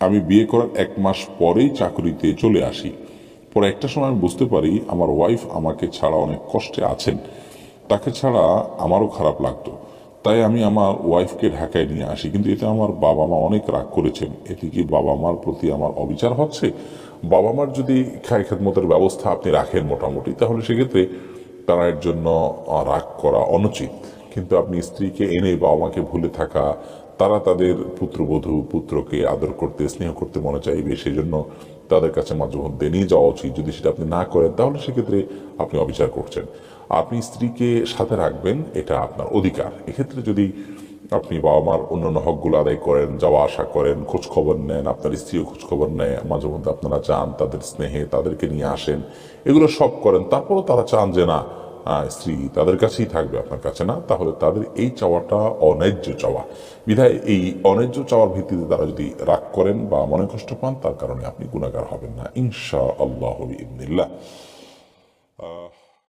আমি বিয়ে করার এক মাস পরেই চাকরিতে চলে আসি। পরে একটা সময় আমি বুঝতে পারি আমার ওয়াইফ আমাকে ছাড়া অনেক কষ্টে আছেন। তাকে ছাড়া আমারও খারাপ লাগতো। তাই আমি আমার ওয়াইফকে ঢাকায় নিয়ে আসি। কিন্তু এতে আমার বাবা মা অনেক রাগ করেছেন। এতে কি বাবা মার প্রতি আমার অবিচার হচ্ছে? বাবা মার যদি খায় খেদমতের ব্যবস্থা আপনি রাখেন মোটামুটি, তাহলে সেক্ষেত্রে তারা এর জন্য রাগ করা অনুচিত। কিন্তু আপনি স্ত্রীকে এনে বাবা মাকে ভুলে থাকা তারা তাদের পুত্রবধূ, পুত্রকে আদর করতে, স্নেহ করতে মনে চাইবে সেই জন্য তাদের কাছে মাঝে মধ্যে নিয়ে যাওয়া উচিত। যদি সেটা আপনি না করেন, তাহলে সেক্ষেত্রে আপনি অবিচার করছেন। আপনি স্ত্রীকে সাথে রাখবেন, এটা আপনার অধিকার। এক্ষেত্রে যদি আপনি বাবা মার অন্যান্য হকগুলো আদায় করেন, যাওয়া আসা করেন খোঁজ খবর নেন, আপনার স্ত্রীও খোঁজ খবর নেয়, মাঝে মধ্যে আপনারা চান তাদের স্নেহে তাদেরকে নিয়ে আসেন, এগুলো সব করেন, তারপরও তারা চান যে না স্ত্রী তাদের কাছেই থাকবে, আপনার কাছে না? তাহলে তাদের এই চাওয়াটা অন্যায্য চাওয়া। বিধায় এই অন্যায্য চাওয়ার ভিত্তিতে তারা যদি রাগ করেন বা মনে কষ্ট পান, তার কারণে আপনি গুণাগার হবেন না ইনশা আল্লাহ ইবনিল্লাহ